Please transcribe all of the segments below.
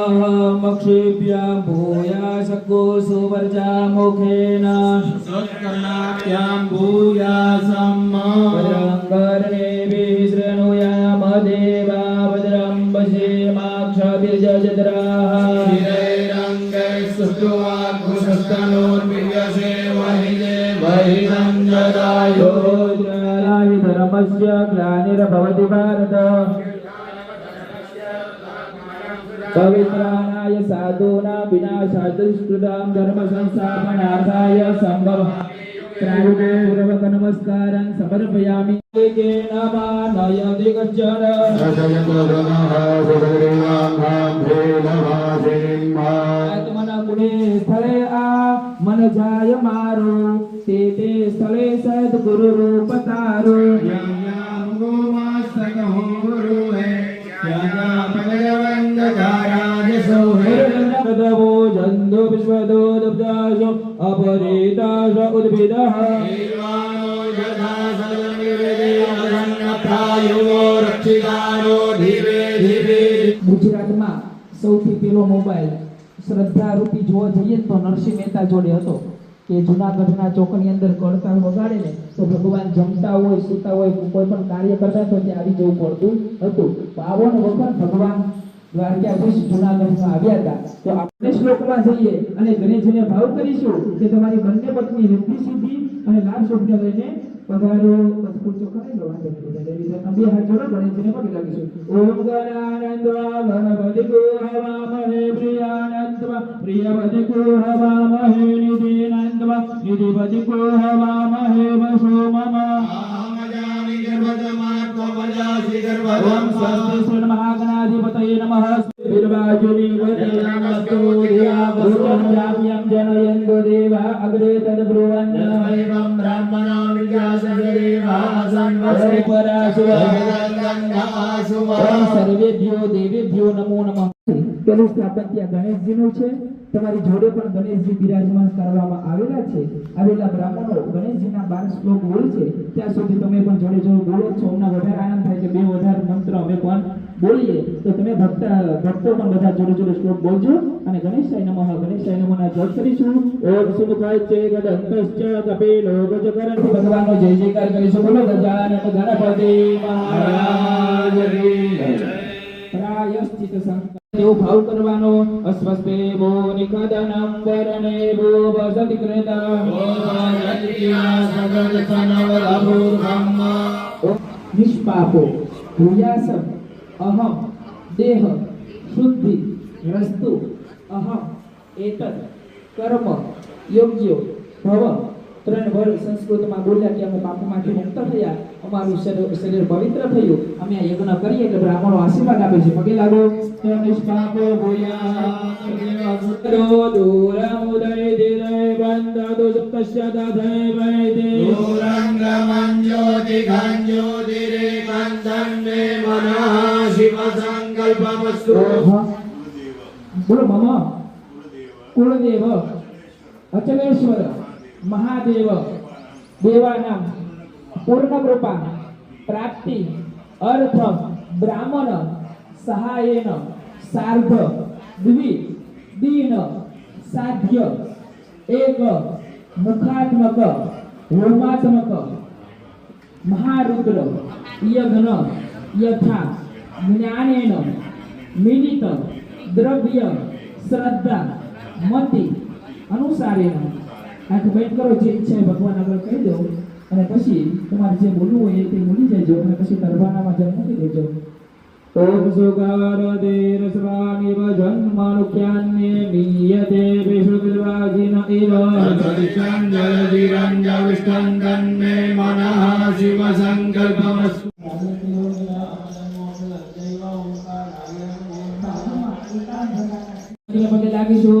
अहमक्षेप्य भूया शक्को सुवर्जा मुखेन सत्कर्णाभ्यां भूयासम् भद्रङ्कर्णे विशृणुयाम देवा भद्रं जदायो धर्मस्य ग्लानिर्भवति भारत। पवित्राणाय साधूनां विनाशादुष्कृतां धर्मसंस्थापनार्थाय सम्भवः नमस्कारं समर्पयामि स्थले आ मन जाय मारो। ते ते स्थले सद्गुरुरूपतारो। દબ્દાશો અપરિતાશ ગુજરાતમાં સૌથી પહેલો મોબાઈલ શ્રદ્ધા રૂપી જોવા જઈએ તો નરસિંહ મહેતા જોડે હતો કે જુનાગઢના ચોકની અંદર કડતાલ વગાડે ને તો ભગવાન જમતા હોય, સૂતા હોય, કોઈ પણ કાર્ય કરતા તો ત્યાં આવી જવું પડતું હતું. બાવન વખત ભગવાન દ્વારકાધીશ જુનાગઢમાં આવ્યા હતા તો આપણે શ્લોકમાં જઈએ અને ગણેશજીને ભાવ કરીશું કે તમારી બંને પત્ની રિદ્ધિ સિદ્ધિ અને લાભ શુભને લઈને પધારો બસ ચોખા લો વાંધો નહીં. એવી રીતે બે હાથ જોડો ગણેશજીને પગે લાગીશું ઓમ ગણાનંદવા ગણપતિ ગુહવામહે પ્રિયાનંદવા પ્રિયપતિ ગુહવામહે નિધિનંદવા નિધિપતિ ગુહવામહે પેલું ત્યાં ગણેશજીનું છે. તમારી જોડે પણ ગણેશજી બિરાજમાન કરવામાં આવેલા છે. આવેલા બ્રાહ્મણો ગણેશજીના બાર શ્લોક બોલે છે. ત્યાં સુધી તમે પણ જોડે જોડે બોલો છો. અમને વધારે આનંદ થાય કે બે વધારે મંત્ર અમે પણ બોલીએ. તો તમે ભક્ત, ભક્તો પણ બધા જોડે જોડે શ્લોક બોલજો અને ગણેશાય નમઃ, ગણેશાય નમઃના જપ કરીશું. ઓમ સુમુખાય ચે ગદંતશ્ચ કપિલો ગજકરણ ભગવાનનો જય જયકાર કરીશું. બોલો ગજાનન ગણપતિ મહારાજ. પ્રાયશ્ચિત સંકલ્પ. ભાવ કરવાનો અસ્વસ્તે ભો નિખદનમ વરણે ભો વસતિ કૃતા નિષ્પાપો, ભૂયાસમ, અહમ, દેહ કર્મ, યોગ્ય, ભવ ત્રણ વર્ગ સંસ્કૃતમાં બોલ્યા કે અમે પાપમાંથી મુક્ત થયા. અમારું શરીર શરીર પવિત્ર થયું. અમે આ યજ્ઞ કરીએ એટલે બ્રાહ્મણો આશીર્વાદ આપે છે. પગે લાગો. નિષ્પાપો ભૂયા દૂરમુદય દિદય બંધો. સપ્તસ્ય દધય વૈદે. બોલો મમ. કુળદેવ. અચલેશ્વર. महादेव देवाना पूर्ण कृपा प्राप्ति, अर्थ, ब्राह्मण, सहायन, सार्ध, द्वि, दीन, साध्य, एक, मुखात्मक, होमात्मक, महारुद्र यघन यथा, ज्ञानेन, मिलित, द्रव्य, श्रद्धा, मति, अनुसारेण। આંખ કંઈક કરો જે ઈચ્છા ભગવાન આગળ કહી દો અને પછી તમારે જે બોલવું હોય એ તે બોલી જજો અને પછી તરવાનામાં જળ મૂકી દેજો. ઓમ સુગાર દેર સ્વાનિવ જન્મનુખ્યાન્યે મીયતે વિશુદ્ધવાજીન ઇવ શિવ સંકલ્પમસ્તુ પગે લાગીશું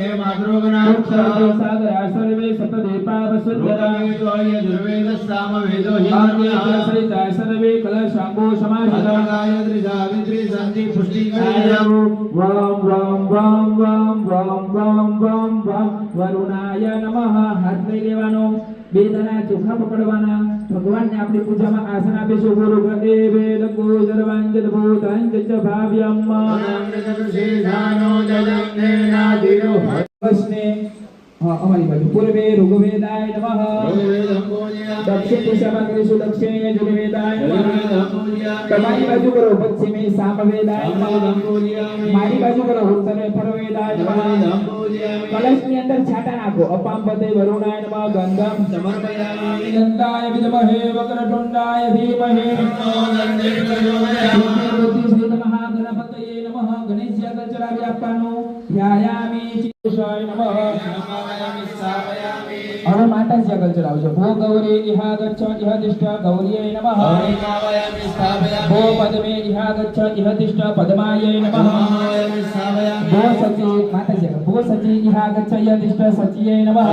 मध्ये मातृगणाक्षरमे सतदेपावसुन्दराय दुर्वेदस्सामवेदो हिन्द्रियासरितासनमे कलशाम्बो समाहिताय त्रिजावित्री सन्ति पुष्टिकायं वां वां वां वां वां वां वां वां वरुणाय नमः हर्तैर्वनो બે દાણા ચોખા પકડવાના ભગવાનને આપણી પૂજામાં આસન આપે છે ગુરુ ગદે વેદ ગોદરવાંજલ ભૂતાંજલ ચ ભાવ્યમ્મા નામ રતન શ્રી ધાનો જલમ ને નાદિરો હસ્ને हमारी बाजू पूर्वे ऋग्वेदाय नमः। दक्षिण दिशा में कृषि दक्षिण में दक्षिणे जुर्वेदाय हमारी बाजू करो पश्चिम में सामवेदाय हमारी बाजू करो उत्तर में परवेदाय नमः। कलश में अंदर छाटा नाखो अपाम पते वरुणाय नमः गंगम समर्पयामि। गंगाय विद्महे वक्रतुंडाय धीमहि नमो। गणेश गणपतये नमः। गणेश चला व्यापानो ध्यायामि चित्ताय नमः। कण्ठस्य कल्चर आवश्यक भो गौरे इहागच्छ इह तिष्ठ गौर्यै नमः भो पद्मे इहागच्छ इह तिष्ठ पद्मायै नमः भो सचि मातस्य भो सचि इहागच्छ इह तिष्ठ सचियै नमः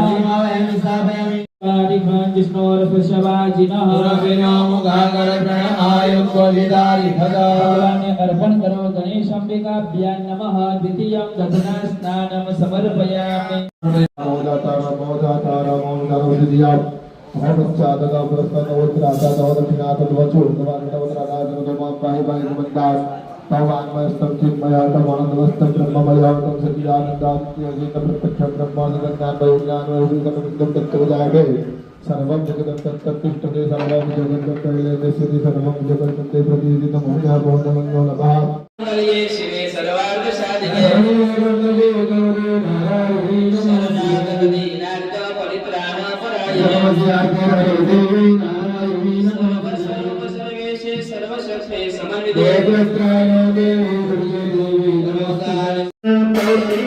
अर्पण करो गणेशाम्बिका नमः द्वितीयं घटनास्नानं समर्पयामि। मोदाता मोदाता मोदाता द्वितीया भवत्साद गौरस्तन उत्तराता दौदक्षिणात वचो नवानवत्रादा नमः पाहि पाहि नमः भगवान मस्तम चिन्मयातम आनंदमस्तम ब्रह्ममयातम सत्यानंदात्य अजित प्रत्यक्ष ब्रह्मानंदान भयोज्ञान वैदिक प्रविन्दम तत्त्वजागे सर्वं जगदत्तत्तत्तिष्ठते सर्वं जगदत्तत्तैलेश्वरि सर्वं जगदत्ते प्रतिदितमोया भवनमङ्गो लभा शिवे सर्वार्थसाधिके गौरी गौरी नारायणी शरणागति नारद परित्राणपराय नमस्यार्थे देवी नारायणी सर्वसर्वेशे सर्वशक्ते समन्विते देवत्राणो देवी दुर्गे देवी नमस्कार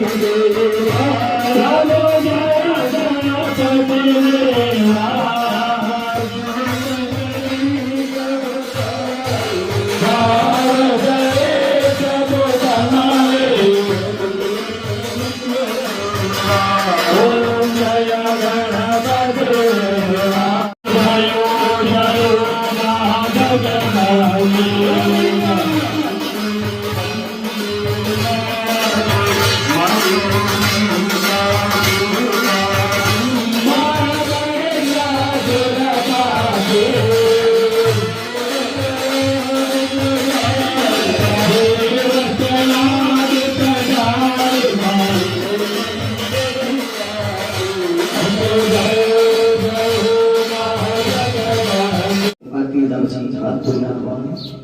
así, a tu hermano,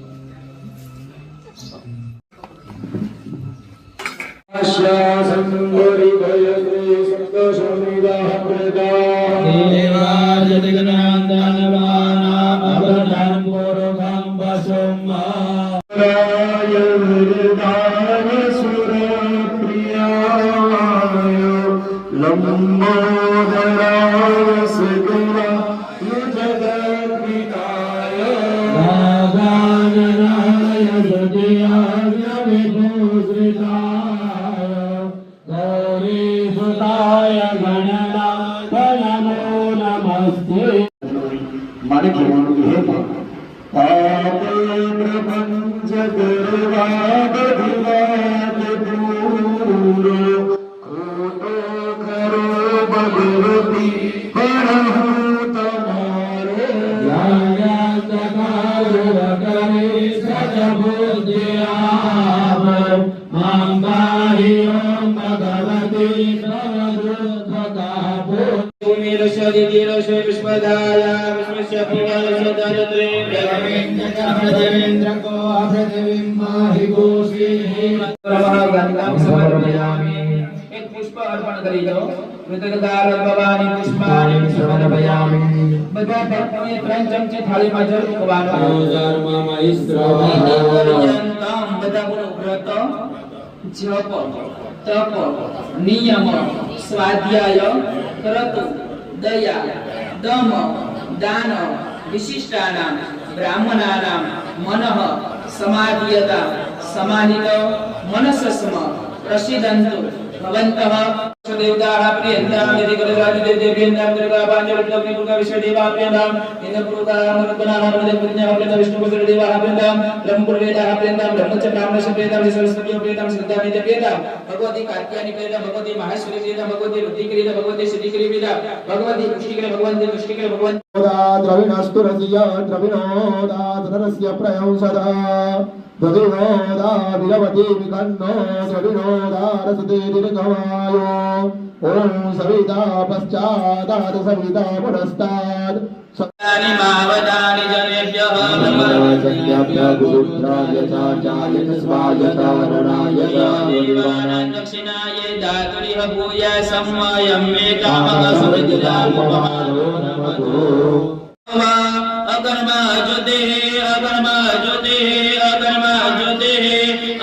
પંચે થાળીમાં જળ મૂકવાનો ધર્મા મૈસ્ત્ર તમ બધા બોલો વ્રત જપ તપ નિયમ સ્વાધ્યાય ક્રતુ દયા દમ દાન વિશિષ્ટાનામ બ્રાહ્મણાનામ મનઃ સમાધિયતા સમાહિત મનસસ્મ પ્રસિદંતુ ભવંતઃ देवताः प्रियन्तां यदि कलरादिदेव्यन्तां दुर्गा पाञ्चलग्नि दुर्गा विश्वदेवाभ्यन्ताम् इन्द्रपुरुषाः मरुद्गणाः मरुदपुण्याः प्रियन्तां विष्णुपुत्रदेवाः प्रियन्तां ब्रह्मपुरवेदाः प्रियन्तां ब्रह्मचक्रामणस्य प्रियन्तां सरस्वती प्रियन्तां सिद्धामित प्रियन्तां भगवती प्रियन्तां भगवती माहेश्वरी भगवती रुद्रिक्रियन्तां भगवती सिद्धिक्रिय प्रियन्तां भगवती पुष्टिक्रिय भगवती तुष्टिक्रिय भगवती प्रयंसदा द्रविणोदा विरवति विकन्नो द्रविणोदारसते दीर्घमायो ॐ सविता पश्चादात सविता पुरस्तात्। तानि मावदानि जनेभ्यः देवानां दक्षिणायै दातुरिह भूय सम्मयं मे कामः अकर्मा ज्योतिः अकर्मा ज्योतिः अकर्मा ज्योतिः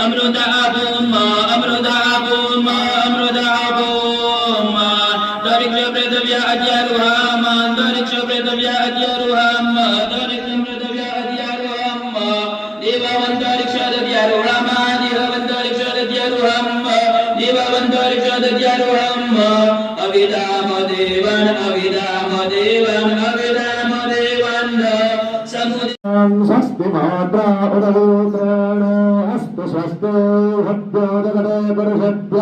अमृता ఇమాత్రా ఉదవో ప్రాణో అస్తు స్వస్తో హద్యోదగటే పురుషభ్య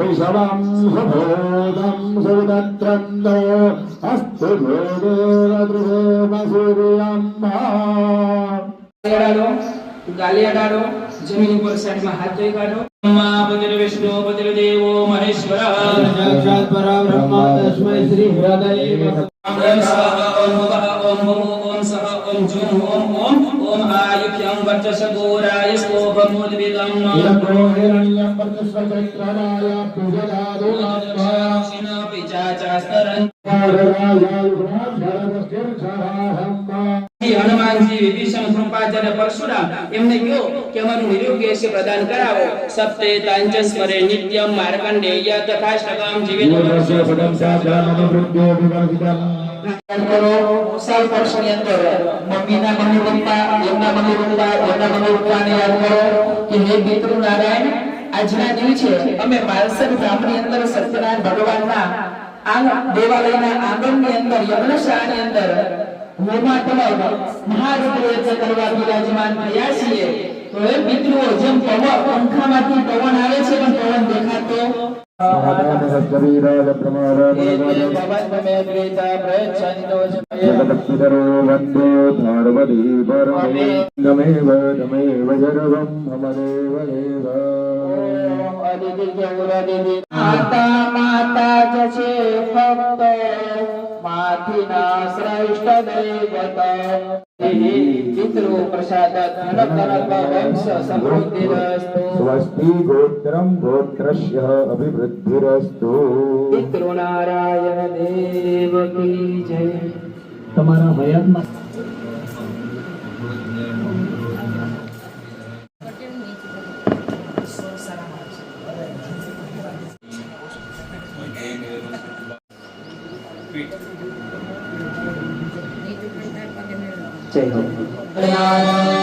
ऋषवं सुभोदं सुविदत्रन्दो अस्तु भोगेव సూర్యం గాలి అడాడో జమిని కొరసాడి మా హాత్ గాడో బ్రహ్మా విష్ణు పతిరు దేవో మహేశ్వర. సాక్షాత్ బ్రహ్మ తస్మై శ్రీ హృదయ ఓం సహ ఓం ఓం సహ ఓం జూం ఓం ઓમ જું ઓમ ઓમ ઓમ આયુષ્યં વર્ચસ ગોરાય સ્તોભમુદ્વિદમ इदग्रो हिरण्यं वर्चस्वचैत्रनाय पूजयादो દક્ષિણ પિચાચાસ્તરં શ્રી હનુમાનજી વિભીષણ કૃપાચાર્ય પરશુરામ એમને કહ્યો કે અમારું નિરુદ્દેશ્ય પ્રદાન કરાવો સપ્તે તાંચ સ્મરે નિત્યમ માર્કંડેય તથાષ્ટકમ જીવિત કરો સાલ વર્ષની અંદર મમ્મીના મમ્મી અંદર સત્યનારાયણ ભગવાનના આંગણ દેવાલયના કરવા બિરાજમાન થયા છીએ. તો જેમ પવન પંખામાંથી પવન આવે છે પણ પવન દેખાતો. जगदक्षिधरो वन्दे धारवदी परमेन्दमेव तमेव सर्वं हमदेव देव माता माता च भक्तो ફક્ત માથીના શ્રેષ્ઠ દૈવત પિતૃ પ્રસાદ ધન ધન વંશ સમૃદ્ધિરસ્તુ स्वस्ति गोत्रं गोत्रस्य अभिवृद्धिरस्तु પિતૃ નારાયણ દેવ કી જય તમારા હયાતમાં जय हिंद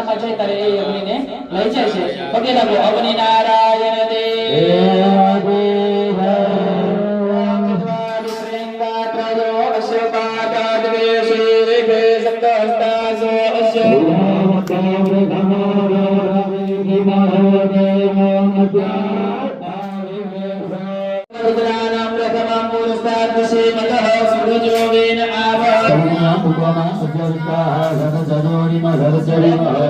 ચરણમાં છે ત્યારે એ અગ્નિને લઈ જાય છે પગે લાગે અગ્નિ નારાયણ Thank you.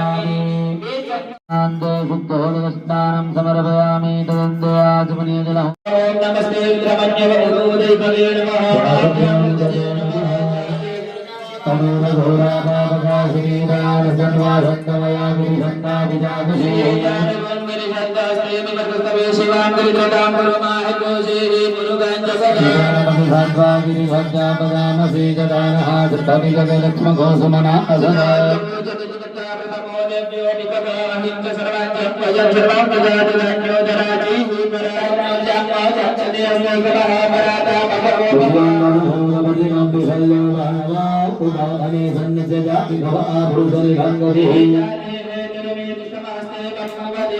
गिरिभद्रापदानसी गदानः कृतमिगलक्ष्मघोषमना असदा भगवान्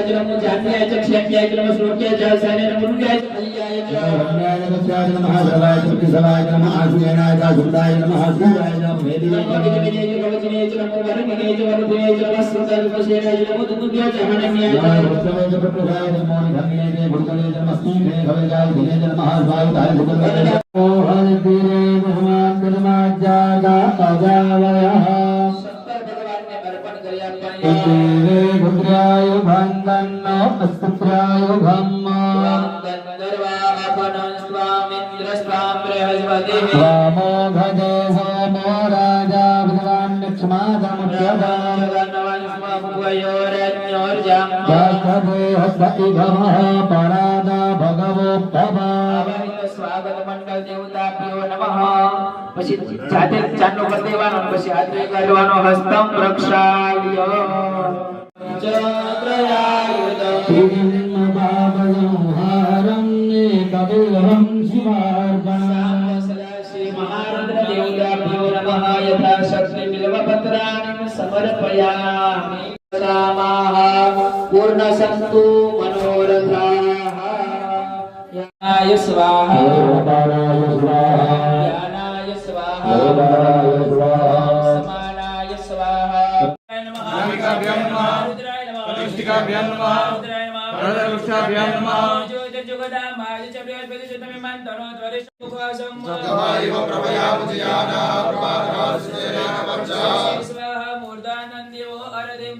आयचरम जान्य आयचरम शक्ति आयचरम श्लोकी आयचरम सैन्य नमः उनके आयचरम आयचरम नमः सलाय चक्ति सलाय नमः आसुयन आयचरम सुदाय नमः सुदाय आयचरम भेदी आयचरम आयचरम वरुण आयचरम वरुण आयचरम वसुदाय वसुदाय आयचरम दुर्गा जहान में आयचरम वसुदाय प्रभुदाय नमः धन्य दे भुजले नमः सीधे खवेदाय धीरे नमः सुदाय आयचरम ओ हरि दीरे भगवान नमः जागा अजावा લક્ષ્માદમુખ્યદા દેહસ્તિગમઃ પરાદા ભગવોત્તમા સ્વાગત મંડળ દેવતાભ્યો નમઃ પછી જાતે ચાંદલો કરી દેવાનો અને પછી હાથ લગાડવાનો હસ્તમ પ્રક્ષાલ્ય ચક્રયાયુધ શ્રીમદાભજંહારં કપિલહં શિવાર્પણમ શ્રી મહારુદ્ર દેવતાભ્યો નમઃ યથાશક્તિ બિલ્વપત્રાણિ સમર્પયામિ રામાઃ समर्पयामि रामाः पूर्णसन्तु मनोरथाः। यानाय स्वाहा। यानाय स्वाहा। समानाय स्वाहा। रुद्राय नमः। प्रतिष्ठिकाभ्यां नमः। प्रणवृक्षाभ्यां नमः। प्रभया मुजयाना प्रभारा सुरेना वर्चा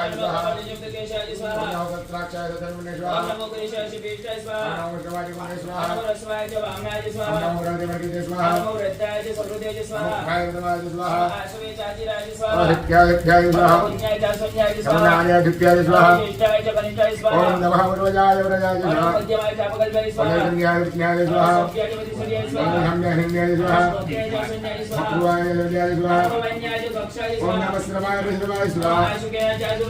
केशायुधः नमोगत्राक्षाय धर्मनेश्वरः नमोगेशाशिपीष्टाय स्वाहा नमोगवादिगुणे स्वाहा नमोरस्वाय च वामनाय स्वाहा नमोगणदेवर्गिते स्वाहा नमोरत्ताय च समृद्धे च स्वाहा नमोखायदवाय स्वाहा आश्वे चातिराय स्वाहा हित्याय स्वाहा पुण्याय च संज्ञाय स्वाहा कल्याणाय धित्याय स्वाहा ज्येष्ठाय च कनिष्ठाय स्वाहा ओम नमः वरवजाय वरजाय स्वाहा मध्यमाय च अपकल्पाय स्वाहा कल्याणाय विज्ञाय स्वाहा सत्याय स्वाहा नमः हिन्याय स्वाहा शत्रुवाय लल्याय स्वाहा ओम नमः श्रमाय श्रमाय स्वाहा आशुकेय च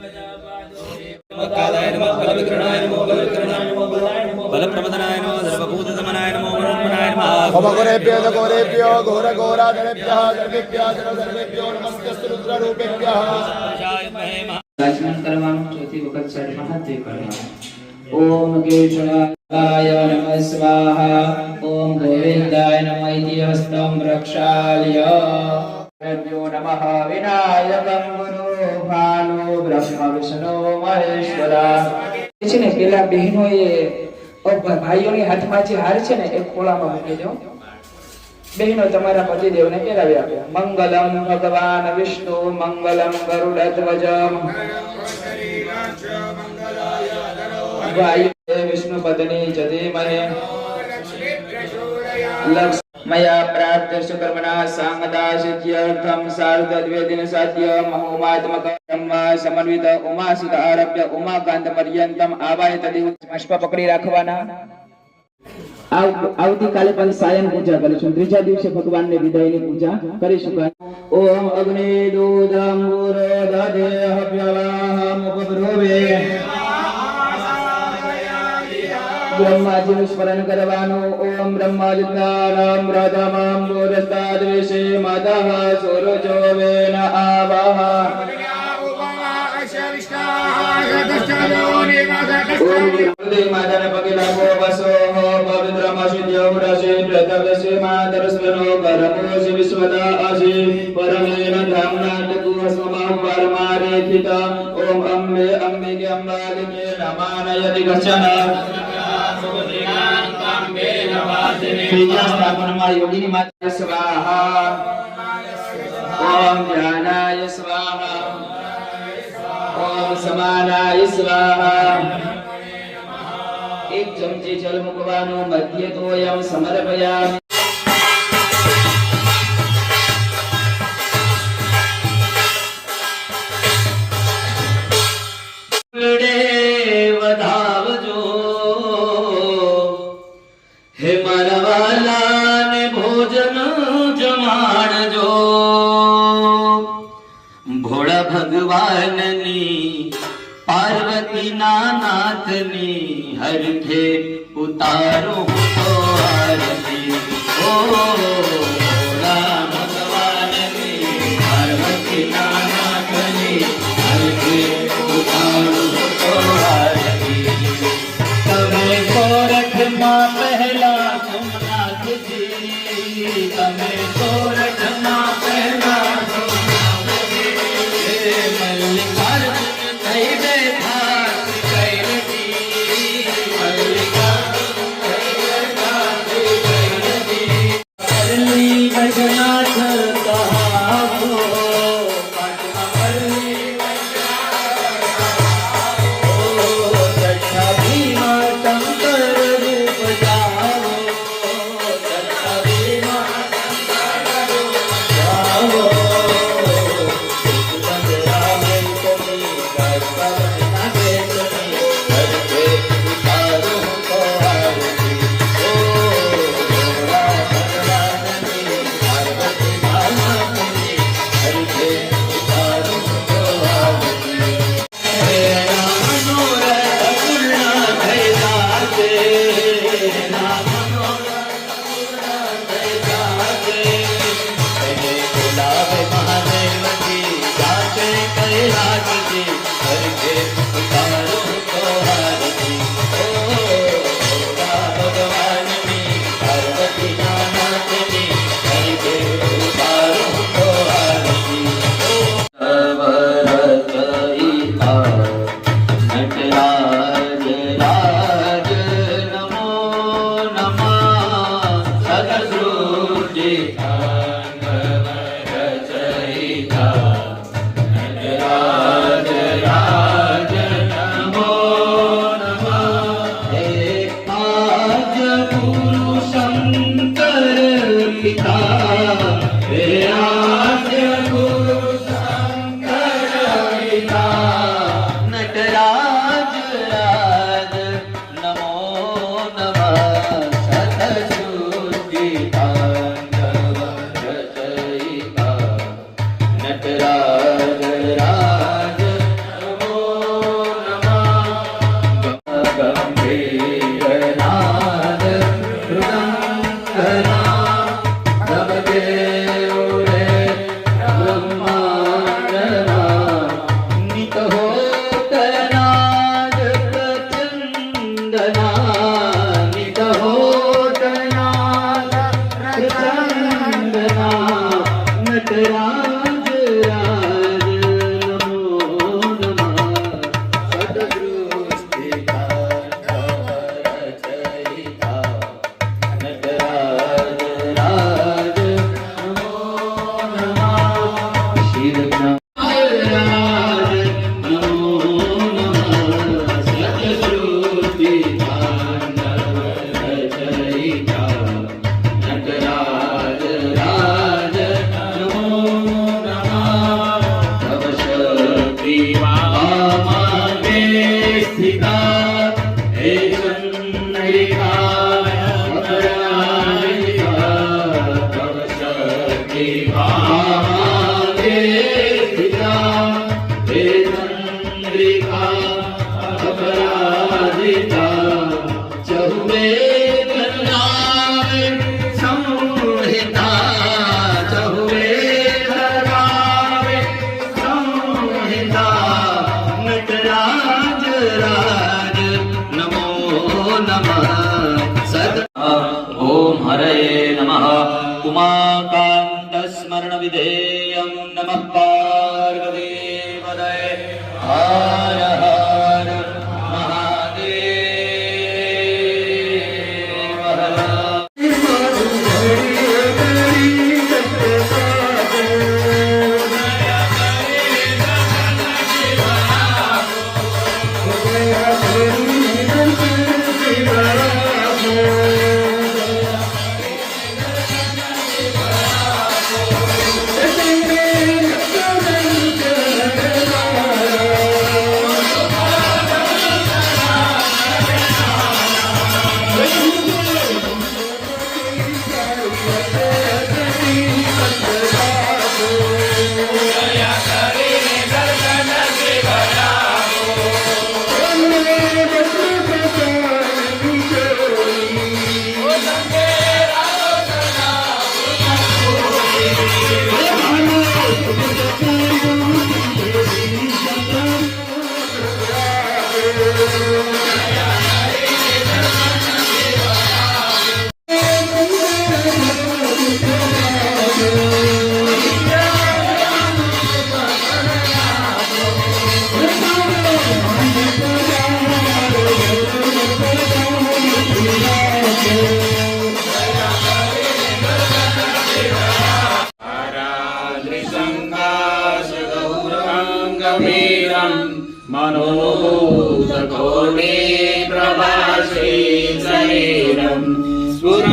वक्कादाय नमो बलविक्रणाय नमो बलविक्रणाय नमो बलप्रमदनाय नमो ओम गोरेभ्यो गोरेभ्यो स्वाहा ओम गोविंदाय नमः इति हस्तम प्रक्षाल्य गुरु ભાનો, બ્રહ્મા, વિષ્ણુ, મહેશ્વરા. છે ને પેલા બહેનોએ ભાઈઓની હાથમાં જે હાર છે ને, એ ખોળામાં મૂકી દો. બહેનો તમારા પતિદેવને પહેરાવી આપ્યા મંગલમ ભગવાન વિષ્ણુ, મંગલમ ગરુડધ્વજ વાયુ વિષ્ણુ પત્ની ચ ધીમહિ मया प्राप्त सुकर्मणा साङ्गदाशित्यर्थं सार्धद्वेदिनसाध्य महोमात्मक ब्रह्मा समन्वित उमासुत आरभ्य ઉમાકાંત પર્યંતમ આવાય તદિ પુષ્પ પકડી રાખવાના આવતીકાલે પણ સાયન પૂજા કરીશું ત્રીજા દિવસે ભગવાનને વિદાયની પૂજા કરીશું ઓમ અગ્નિ દૂધમ દેહ હવ્યલાહમ ઉપદ્રવે બ્રહ્માજીનું સ્મરણ કરવાનું ઓમ બ્રહ્માદિત્યાનામ પ્રથમમ દૂરસ્તાદ વિશે મદઃ સુરજો વેન આવાહ ઓમ હૃદય માતાના પગે લાગો વસો હો પવિત્ર મશુદ્ય ઉરસે પ્રથવસે માતર સ્વનો પરમોષ વિશ્વદા અસી પરમેન ધામના તકુ સ્વમાહ પરમારે ખિત ઓમ અંબે અંબિકે અંબાલિકે નમાનયતિ ગચ્છન ત્રીજા સ્થાપનમાં યોગીની માતા સ્વાહા. ઓમ ધ્યાનાય સ્વાહા. ઓમ સમાનાય સ્વાહા. એક ચમચી જલ મૂકવાનું મધ્ય તોયમ સમર્પયામિ. ભગવાનની પાર્વતીના નાથની હરખે ઉતારો તો આરતી. ઓ Yeah. Lord. भाषे शरीरम् स्वर